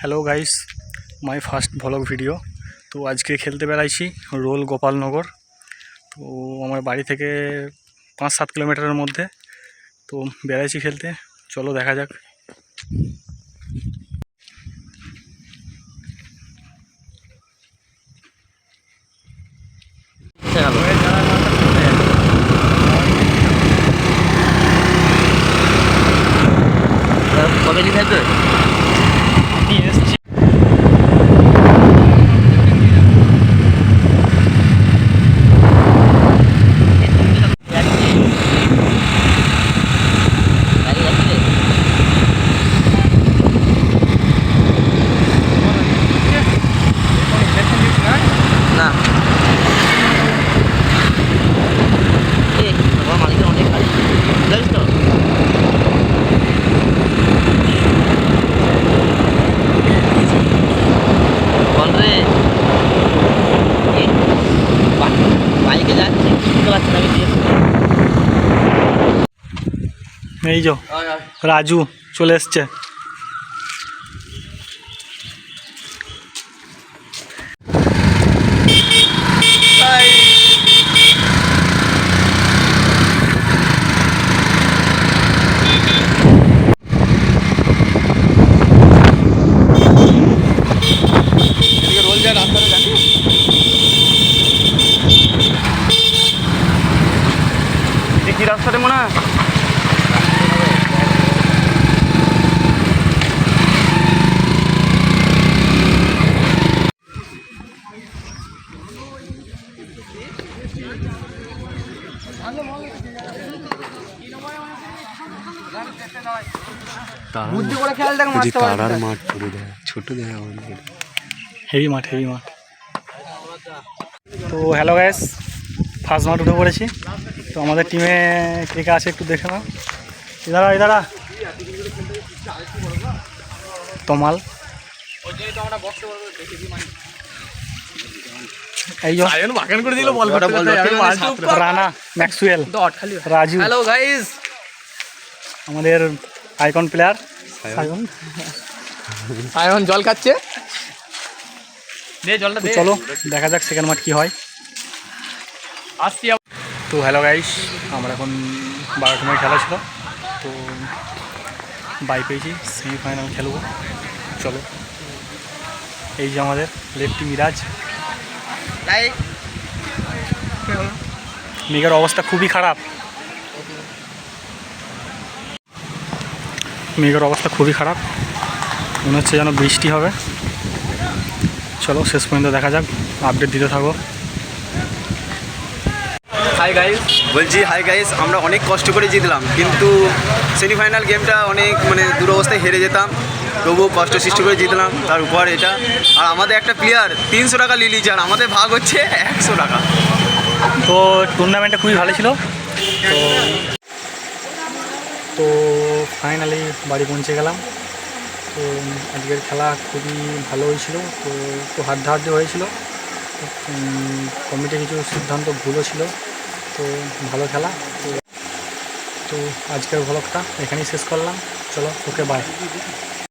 Hello guys my first vlog video তো আজকে খেলতে বেড়াইছি রোল গোপালনগর। তো আমার বাড়ি থেকে পাঁচ সাত কিলোমিটারের মধ্যে। তো বেড়াইছি খেলতে। চলো দেখা যাক। কবে লিখে এই যো রাজু চলে এসছে। কি রাস্তাটা মনে হয়? বুদ্ধি করে খেয়াল দেখ মারতে তারার মাঠ পুরো দেয় ছোট দেয় আমাদের হেভি মাঠ হেভি মাঠ। তো হ্যালো গ্যাস ফার্স্ট মাঠ উঠে পড়েছি। তো আমাদের টিমে কে কে আছে একটু দেখে নাও। ইদারা ইদারা তমাল। এই যো বাগান করে দিল বল Rana Maxwell Raju. Hello guys আমাদের আইকন প্লেয়ার সায়ন। জল খাচ্ছে? জলটা চলো দেখা যাক সেকেন্ড মাঠ কী হয়। আসছি তো হ্যালো গাইস আমরা এখন বারোটা সময় খেলা ছিল তো বাই পেয়েছি সেমিফাইনাল খেলব। চলো। এই যে আমাদের লেফটি মিরাজ। লাইক মেঘের অবস্থা খুবই খারাপ। মেঘের অবস্থা খুবই খারাপ। মনে হচ্ছে যেন বৃষ্টি হবে। চলো শেষ পর্যন্ত দেখা যাক। আপডেট দিতে থাকো। হাই গাইস বলছি হাই গাইস আমরা অনেক কষ্ট করে জিতলাম কিন্তু সেমিফাইনাল গেমটা অনেক মানে দুরবস্থায় হেরে যেতাম। তবুও কষ্ট সৃষ্টি করে জিতলাম, তার উপর এটা। আর আমাদের একটা প্লেয়ার তিনশো টাকা লিলিজ আর আমাদের ভাগ হচ্ছে একশো টাকা। তো টুর্নামেন্টটা খুবই ভালো ছিল। তো তো ফাইনালি বাড়ি পৌঁছে গেলাম। তো আজকের খেলা খুবই ভালো হয়েছিল, তো একটু হাড্ডাহাড্ডি হয়েছিল। কমিটি কিছু সিদ্ধান্ত ভুলও ছিল। তো ভালো খেলা। তো তো আজকের ভ্লগটা এখানেই শেষ করলাম। চলো ওকে বাই